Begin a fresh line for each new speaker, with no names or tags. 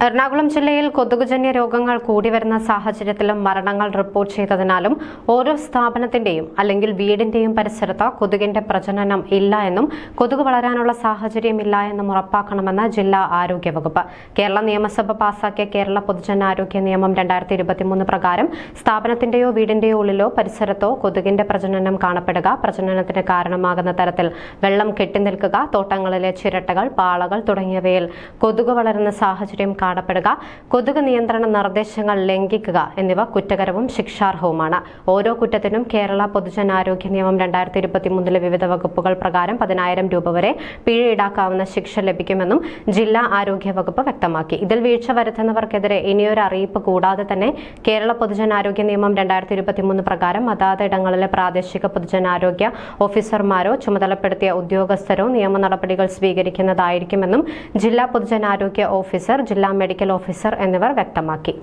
എറണാകുളം ജില്ലയിൽ കൊതുകുജന്യ രോഗങ്ങൾ കൂടി വരുന്ന സാഹചര്യത്തിലും മരണങ്ങൾ റിപ്പോർട്ട് ചെയ്തതിനാലും ഓരോ സ്ഥാപനത്തിന്റെയും അല്ലെങ്കിൽ വീടിന്റെയും പരിസരത്ത് കൊതുകിന്റെ പ്രജനനം ഇല്ല എന്നും കൊതുക് വളരാനുള്ള സാഹചര്യം ഇല്ല എന്നും ഉറപ്പാക്കണമെന്ന് ജില്ലാ ആരോഗ്യ വകുപ്പ് കേരള നിയമസഭ പാസാക്കിയ കേരള പൊതുജനാരോഗ്യ നിയമം രണ്ടായിരത്തി ഇരുപത്തിമൂന്ന് പ്രകാരം സ്ഥാപനത്തിന്റെയോ വീടിന്റെയോ ഉള്ളിലോ പരിസരത്തോ കൊതുകിന്റെ പ്രജനനം കാണപ്പെടുക പ്രജനനത്തിന് കാരണമാകുന്ന തരത്തിൽ വെള്ളം കെട്ടിനിൽക്കുക തോട്ടങ്ങളിലെ ചിരട്ടകൾ പാളകൾ തുടങ്ങിയവയിൽ കൊതുക് വളരുന്ന സാഹചര്യം കാണപ്പെടുക. കൊതുക് നിയന്ത്രണ നിർദ്ദേശങ്ങൾ ലംഘിക്കുക എന്നിവ കുറ്റകരവും ശിക്ഷാർഹവുമാണ്. ഓരോ കുറ്റത്തിനും കേരള പൊതുജനാരോഗ്യ നിയമം രണ്ടായിരത്തി ഇരുപത്തിമൂന്നിലെ വിവിധ വകുപ്പുകൾ പ്രകാരം പതിനായിരം രൂപ വരെ പിഴ ഈടാക്കാവുന്ന ശിക്ഷ ലഭിക്കുമെന്നും ജില്ലാ ആരോഗ്യ വകുപ്പ് വ്യക്തമാക്കി. ഇതിൽ വീഴ്ച വരുത്തുന്നവർക്കെതിരെ ഇനിയൊരു അറിയിപ്പ് കൂടാതെ തന്നെ കേരള പൊതുജനാരോഗ്യ നിയമം രണ്ടായിരത്തി ഇരുപത്തിമൂന്ന് പ്രകാരം അതാത് ഇടങ്ങളിലെ പ്രാദേശിക പൊതുജനാരോഗ്യ ഓഫീസർമാരോ ചുമതലപ്പെടുത്തിയ ഉദ്യോഗസ്ഥരോ നിയമ നടപടികൾ സ്വീകരിക്കുന്നതായിരിക്കുമെന്നും ജില്ലാ പൊതുജനാരോഗ്യ ഓഫീസർ ജില്ലാ മെഡിക്കൽ ഓഫീസർ എന്നിവർ വ്യക്തമാക്കി